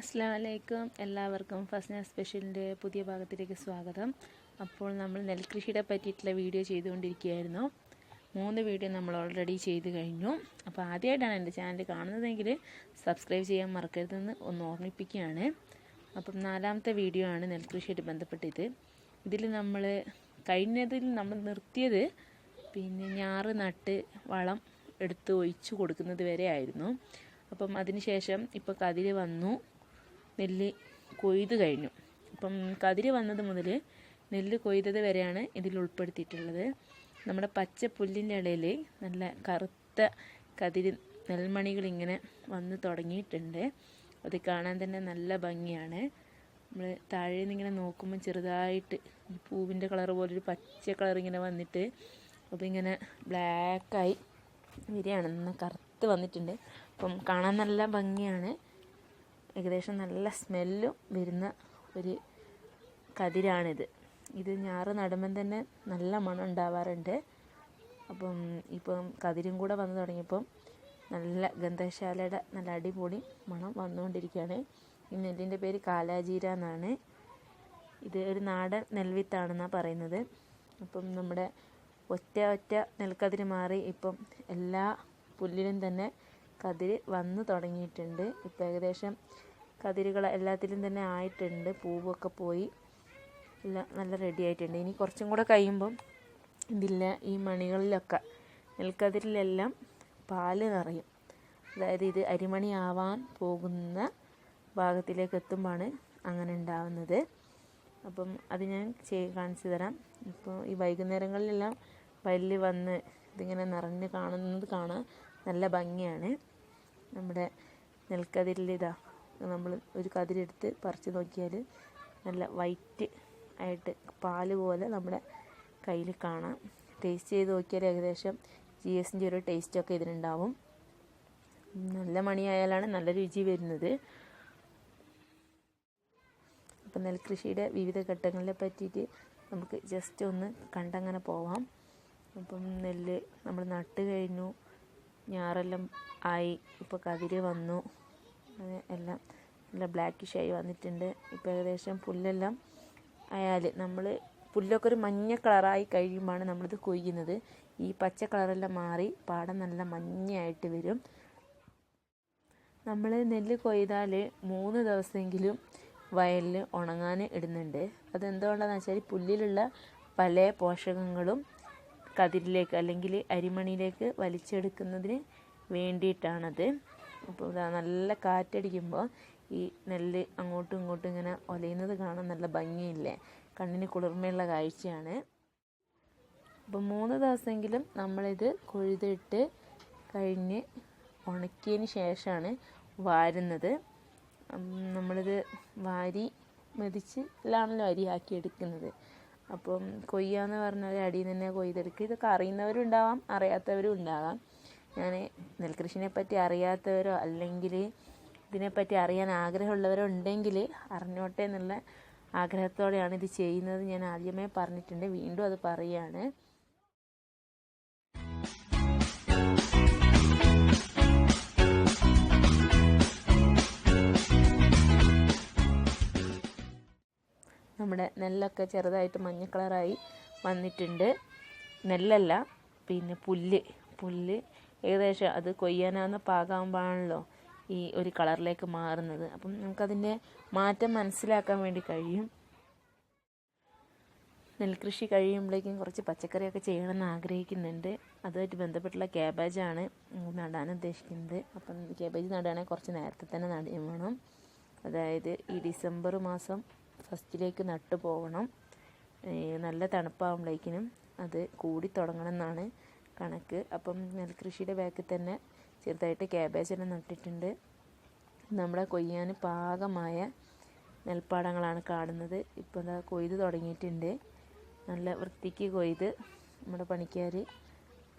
അസ്സാം വലൈക്കും എല്ലാവർക്കും ഫസ്ന സ്പെഷ്യലിന്റെ പുതിയ ഭാഗത്തിലേക്ക് സ്വാഗതം. അപ്പോൾ നമ്മൾ നെൽകൃഷിയുടെ പറ്റിയിട്ടുള്ള വീഡിയോ ചെയ്തുകൊണ്ടിരിക്കുകയായിരുന്നു. മൂന്ന് വീഡിയോ നമ്മൾ ഓൾറെഡി ചെയ്ത് കഴിഞ്ഞു. അപ്പോൾ ആദ്യമായിട്ടാണ് എന്റെ ചാനൽ കാണുന്നതെങ്കിൽ സബ്സ്ക്രൈബ് ചെയ്യാൻ മറക്കരുതെന്ന് ഒന്ന് ഓർമ്മിപ്പിക്കുകയാണ്. അപ്പം നാലാമത്തെ വീഡിയോ ആണ് നെൽകൃഷിയായിട്ട് ബന്ധപ്പെട്ടിത്. ഇതിൽ നമ്മൾ കഴിഞ്ഞതിൽ നമ്മൾ നിർത്തിയത് പിന്നെ ഞാറ് നട്ട് വളം എടുത്ത് ഒഴിച്ചു കൊടുക്കുന്നത് വരെ ആയിരുന്നു. അപ്പം അതിനുശേഷം ഇപ്പോൾ കതിര് വന്നു. നെല്ല് കൊയ്ത് കഴിഞ്ഞു. അപ്പം കതിര് വന്നത് മുതൽ നെല്ല് കൊയ്തത് വരെയാണ് ഇതിൽ ഉൾപ്പെടുത്തിയിട്ടുള്ളത്. നമ്മുടെ പച്ച പുല്ലിന്റെ ഇടയിൽ നല്ല കറുത്ത കതിര് നെൽമണികൾ ഇങ്ങനെ വന്ന് തുടങ്ങിയിട്ടുണ്ട്. അത് കാണാൻ തന്നെ നല്ല ഭംഗിയാണ്. നമ്മൾ താഴെ നിന്ന് ഇങ്ങനെ നോക്കുമ്പോൾ ചെറുതായിട്ട് പൂവിന്റെ കളർ പോലൊരു പച്ച കളർ ഇങ്ങനെ വന്നിട്ട് അതിങ്ങനെ ബ്ലാക്കായി വരികയാണ്. നന്ന കറുത്ത് വന്നിട്ടുണ്ട്. അപ്പം കാണാൻ നല്ല ഭംഗിയാണ്. ഏകദേശം നല്ല സ്മെല്ലും വരുന്ന ഒരു കതിരാണിത്. ഇത് ഞാറ് നടുമ്പം തന്നെ നല്ല മണം ഉണ്ടാവാറുണ്ട്. അപ്പം ഇപ്പം കതിരും കൂടെ വന്നു തുടങ്ങിയപ്പം നല്ല ഗന്ധശാലയുടെ നല്ല അടിപൊളി മണം വന്നുകൊണ്ടിരിക്കുകയാണ്. ഈ നെല്ലിന്റെ പേര് കാലാജീര എന്നാണ്. ഇത് ഒരു നാടൻ നെൽവിത്താണെന്നാണ് പറയുന്നത്. അപ്പം നമ്മുടെ ഒറ്റ ഒറ്റ നെൽക്കതിര് മാറി ഇപ്പം എല്ലാ പുല്ലിലും തന്നെ കതിര് വന്നു തുടങ്ങിയിട്ടുണ്ട്. ഇപ്പം ഏകദേശം കതിരുകൾ എല്ലാത്തിലും തന്നെ ആയിട്ടുണ്ട്. പൂവൊക്കെ പോയി. എല്ലാം നല്ല റെഡി ആയിട്ടുണ്ട്. ഇനി കുറച്ചും കൂടെ കഴിയുമ്പം ഇതില്ല ഈ മണികളിലൊക്കെ നെൽക്കതിരിലെല്ലാം പാൽ നിറയും. അതായത് ഇത് അരിമണി ആവാൻ പോകുന്ന ഭാഗത്തിലേക്ക് എത്തുമ്പോൾ അങ്ങനെ ഉണ്ടാവുന്നത്. അപ്പം അത് ഞാൻ ചെയ് കാണിച്ചു തരാം. ഇപ്പോൾ ഈ വൈകുന്നേരങ്ങളിലെല്ലാം പല്ല് വന്ന് ഇതിങ്ങനെ നിറഞ്ഞ് കാണുന്നത് കാണാൻ നല്ല ഭംഗിയാണ്. നമ്മുടെ നെൽക്കതിരിൽ ഇതാ നമ്മൾ ഒരു കതിരെടുത്ത് പറിച്ച് നോക്കിയാൽ നല്ല വൈറ്റ് ആയിട്ട് പാൽ പോലെ നമ്മുടെ കയ്യിൽ കാണാം. ടേസ്റ്റ് ചെയ്ത് നോക്കിയാൽ ഏകദേശം ജി എസിന്റെ ഒരു ടേസ്റ്റൊക്കെ ഇതിനുണ്ടാവും. നല്ല മണിയായാലാണ് നല്ല രുചി വരുന്നത്. അപ്പം നെൽകൃഷിയുടെ വിവിധ ഘട്ടങ്ങളെ പറ്റിയിട്ട് നമുക്ക് ജസ്റ്റ് ഒന്ന് കണ്ടങ്ങനെ പോവാം. അപ്പം നെല്ല് നമ്മൾ നട്ട് കഴിഞ്ഞു. ഞാറെല്ലാം ആയി. ഇപ്പോൾ കതിര് വന്നു. എല്ലാം നല്ല ബ്ലാക്കിഷായി വന്നിട്ടുണ്ട്. ഇപ്പോൾ ഏകദേശം പുല്ലെല്ലാം ആയാൽ നമ്മൾ പുല്ലൊക്കെ ഒരു മഞ്ഞ കളറായി കഴിയുമ്പോഴാണ് നമ്മളിത് കൊയ്യുന്നത്. ഈ പച്ച കളറെല്ലാം മാറി പാടം നല്ല മഞ്ഞയായിട്ട് വരും. നമ്മൾ നെല്ല് കൊയ്താൽ മൂന്ന് ദിവസമെങ്കിലും വയലിൽ ഉണങ്ങാൻ ഇടുന്നുണ്ട്. അതെന്തുകൊണ്ടാണെന്ന് വെച്ചാൽ പുല്ലിലുള്ള പല പോഷകങ്ങളും കതിരിലേക്ക് അല്ലെങ്കിൽ അരിമണിയിലേക്ക് വലിച്ചെടുക്കുന്നതിന് വേണ്ടിയിട്ടാണത്. അപ്പോൾ നല്ല കാറ്റടിക്കുമ്പോൾ ഈ നെല്ല് അങ്ങോട്ടും ഇങ്ങോട്ടും ഇങ്ങനെ ഒലയുന്നത് കാണാൻ നല്ല ഭംഗിയില്ലേ? കണ്ണിന് കുളിർമയുള്ള കാഴ്ചയാണ്. അപ്പോൾ മൂന്ന് ദിവസമെങ്കിലും നമ്മളിത് കൊഴുതിട്ട് കഴിഞ്ഞ് ഉണക്കിയതിന് ശേഷമാണ് വാരുന്നത്. നമ്മളിത് വാരി മെതിച്ച് എല്ലാണല്ലോ അരിയാക്കി എടുക്കുന്നത്. അപ്പം കൊയ്യാന്ന് പറഞ്ഞാൽ അടിയിൽ നിന്ന് കൊയ്തെടുക്കുക. ഇതൊക്കെ അറിയുന്നവരും ഉണ്ടാവാം അറിയാത്തവരും ഉണ്ടാകാം ഞാൻ നെൽകൃഷിനെ പറ്റി അറിയാത്തവരോ അല്ലെങ്കിൽ ഇതിനെപ്പറ്റി അറിയാൻ ആഗ്രഹമുള്ളവരോ ഉണ്ടെങ്കിൽ അറിഞ്ഞോട്ടെ എന്നുള്ള ആഗ്രഹത്തോടെയാണ് ഇത് ചെയ്യുന്നത്. ഞാൻ ആദ്യമേ പറഞ്ഞിട്ടുണ്ട്. വീണ്ടും അത് പറയുകയാണ് നമ്മുടെ നെല്ലൊക്കെ ചെറുതായിട്ട് മഞ്ഞ കളറായി വന്നിട്ടുണ്ട്. നെല്ലല്ല പിന്നെ പുല്ല്. പുല്ല് ഏകദേശം അത് കൊയ്യാനാവുന്ന പാകമാകുമ്പോഴാണല്ലോ ഈ ഒരു കളറിലേക്ക് മാറുന്നത്. അപ്പം നമുക്കതിന്റെ മാറ്റം മനസ്സിലാക്കാൻ വേണ്ടി കഴിയും. നെൽകൃഷി കഴിയുമ്പോഴേക്കും കുറച്ച് പച്ചക്കറിയൊക്കെ ചെയ്യണമെന്ന് ആഗ്രഹിക്കുന്നുണ്ട്. അതുമായിട്ട് ബന്ധപ്പെട്ടുള്ള ക്യാബേജാണ് നടാൻ ഉദ്ദേശിക്കുന്നത്. അപ്പം ക്യാബേജ് നടുകയാണെങ്കിൽ കുറച്ച് നേരത്തെ തന്നെ നടുകയും വേണം. അതായത് ഈ ഡിസംബർ മാസം ഫസ്റ്റിലേക്ക് നട്ടു പോകണം നല്ല തണുപ്പാകുമ്പോഴേക്കിനും അത് കൂടി തുടങ്ങണം എന്നാണ് കണക്ക്. അപ്പം നെൽകൃഷിയുടെ ബാക്കിൽ തന്നെ ചെറുതായിട്ട് ക്യാബേജിനെ നട്ടിട്ടുണ്ട്. നമ്മുടെ കൊയ്യാൻ പാകമായ നെൽപ്പാടങ്ങളാണ് കാണുന്നത് ഇപ്പോൾ എന്താ കൊയ്ത് തുടങ്ങിയിട്ടുണ്ട്. നല്ല വൃത്തിക്ക് കൊയ്ത് നമ്മുടെ പണിക്കാർ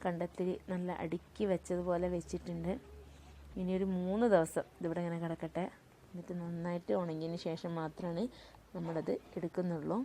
കണ്ടെത്തി നല്ല അടുക്കി വെച്ചതുപോലെ വെച്ചിട്ടുണ്ട്. ഇനി ഒരു മൂന്ന് ദിവസം ഇതിവിടെ ഇങ്ങനെ കിടക്കട്ടെ. എന്നിട്ട് നന്നായിട്ട് ഉണങ്ങിയതിന് ശേഷം മാത്രമാണ് നമ്മളത് എടുക്കുന്നുള്ളൂ.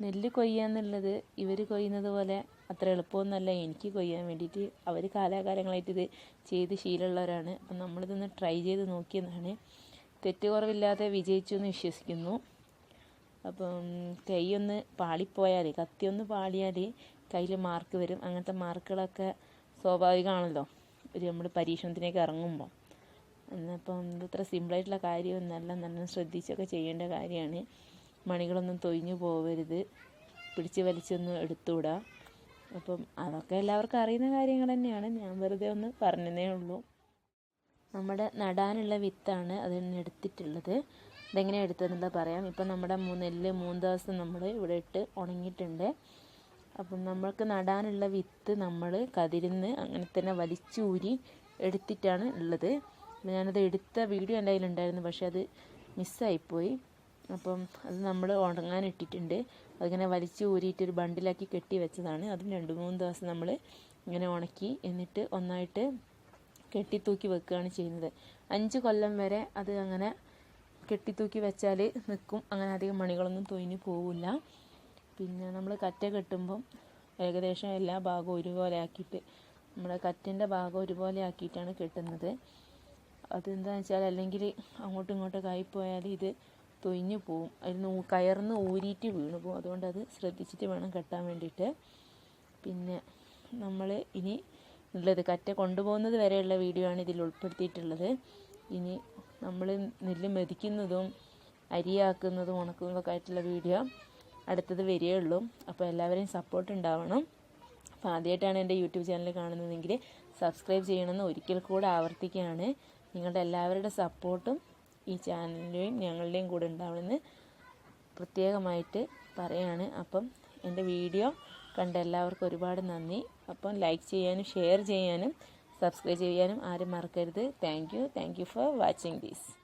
നെല്ല് കൊയ്യുക എന്നുള്ളത് ഇവർ കൊയ്യുന്നത് പോലെ അത്ര എളുപ്പമൊന്നുമല്ല. എനിക്ക് കൊയ്യാൻ വേണ്ടിയിട്ട് അവർ കാലാകാലങ്ങളായിട്ട് ഇത് ചെയ്ത് ശീലമുള്ളവരാണ്. അപ്പം നമ്മളിതൊന്ന് ട്രൈ ചെയ്ത് നോക്കിയതാണ്. തെറ്റ് കുറവില്ലാതെ വിജയിച്ചു എന്ന് വിശ്വസിക്കുന്നു. അപ്പം കൈയൊന്ന് പാളിപ്പോയാൽ കത്തിയൊന്ന് പാളിയാൽ കയ്യിൽ മാർക്ക് വരും. അങ്ങനത്തെ മാർക്കുകളൊക്കെ സ്വാഭാവികമാണല്ലോ. ഒരു നമ്മൾ പരീക്ഷണത്തിലേക്ക് ഇറങ്ങുമ്പോൾ എന്നപ്പം ഇത്ര സിമ്പിളായിട്ടുള്ള കാര്യമൊന്നല്ല നല്ല ശ്രദ്ധിച്ചൊക്കെ ചെയ്യേണ്ട കാര്യമാണ്. മണികളൊന്നും തൊയിഞ്ഞു പോവരുത്. പിടിച്ച് വലിച്ചൊന്നും എടുത്തുകൂടാ അപ്പം അതൊക്കെ എല്ലാവർക്കും അറിയുന്ന കാര്യങ്ങൾ തന്നെയാണ്. ഞാൻ വെറുതെ ഒന്ന് പറഞ്ഞതേ ഉള്ളൂ. നമ്മുടെ നടാനുള്ള വിത്താണ് അതിന് എടുത്തിട്ടുള്ളത്. ഇതെങ്ങനെയാണ് എടുത്തതെന്നുള്ളത് പറയാം. ഇപ്പം നമ്മുടെ നെല്ല് മൂന്ന് ദിവസം നമ്മൾ ഇവിടെ ഇട്ട് ഉണങ്ങിയിട്ടുണ്ട്. അപ്പം നമ്മൾക്ക് നടാനുള്ള വിത്ത് നമ്മൾ കതിരുന്ന് അങ്ങനെ തന്നെ വലിച്ചൂരി എടുത്തിട്ടാണ് ഉള്ളത്. ഞാനത് എടുത്ത വീഡിയോ എന്റെ കയ്യിലുണ്ടായിരുന്നു പക്ഷേ അത് മിസ്സായിപ്പോയി അപ്പം അത് നമ്മൾ ഉണങ്ങാൻ ഇട്ടിട്ടുണ്ട്. അതിങ്ങനെ വലിച്ചു ഊരിയിട്ട് ഒരു ബണ്ടിലാക്കി കെട്ടി വെച്ചതാണ്. അതും രണ്ട് മൂന്ന് ദിവസം നമ്മൾ ഇങ്ങനെ ഉണക്കി എന്നിട്ട് ഒന്നായിട്ട് കെട്ടിത്തൂക്കി വെക്കുകയാണ് ചെയ്യുന്നത്. അഞ്ച് കൊല്ലം വരെ അത് അങ്ങനെ കെട്ടിത്തൂക്കി വെച്ചാൽ നിൽക്കും അങ്ങനെ അധികം മണികളൊന്നും തൊയിഞ്ഞ് പോവില്ല. പിന്നെ നമ്മൾ കറ്റ കെട്ടുമ്പം ഏകദേശം എല്ലാ ഭാഗവും ഒരുപോലെ ആക്കിയിട്ട് നമ്മുടെ കറ്റിന്റെ ഭാഗം ഒരുപോലെ ആക്കിയിട്ടാണ് കെട്ടുന്നത്. അതെന്താണെന്ന് വെച്ചാൽ അല്ലെങ്കിൽ അങ്ങോട്ടും ഇങ്ങോട്ടും ആയിപ്പോയാൽ ഇത് തൊയിഞ്ഞു പോവും. അതിൽ കയർന്ന് ഊരിയിട്ട് വീണു പോകും അതുകൊണ്ട് അത് ശ്രദ്ധിച്ചിട്ട് വേണം കെട്ടാൻ വേണ്ടിയിട്ട്. പിന്നെ നമ്മൾ ഇനി ഉള്ളത് കറ്റ കൊണ്ടുപോകുന്നത് വരെയുള്ള വീഡിയോ ആണ് ഇതിൽ ഉൾപ്പെടുത്തിയിട്ടുള്ളത്. ഇനി നമ്മൾ നെല്ല് മെതിക്കുന്നതും അരിയാക്കുന്നതും ഉണക്കുന്നതൊക്കെ ആയിട്ടുള്ള വീഡിയോ അടുത്തത് വരികയുള്ളൂ അപ്പോൾ എല്ലാവരെയും സപ്പോർട്ട് ഉണ്ടാവണം. അപ്പോൾ ആദ്യമായിട്ടാണ് എന്റെ യൂട്യൂബ് ചാനൽ കാണുന്നതെങ്കിൽ സബ്സ്ക്രൈബ് ചെയ്യണമെന്ന് ഒരിക്കൽ കൂടെ ആവർത്തിക്കുകയാണ്. നിങ്ങളുടെ എല്ലാവരുടെ സപ്പോർട്ടും ഈ ചാനലിന്റെയും ഞങ്ങളുടെയും കൂടെ ഉണ്ടാവണമെന്ന് പ്രത്യേകമായിട്ട് പറയാണ്. അപ്പം എന്റെ വീഡിയോ കണ്ട എല്ലാവർക്കും ഒരുപാട് നന്ദി. അപ്പം ലൈക്ക് ചെയ്യാനും ഷെയർ ചെയ്യാനും സബ്സ്ക്രൈബ് ചെയ്യാനും ആരും മറക്കരുത്. Thank you. Thank you for watching these.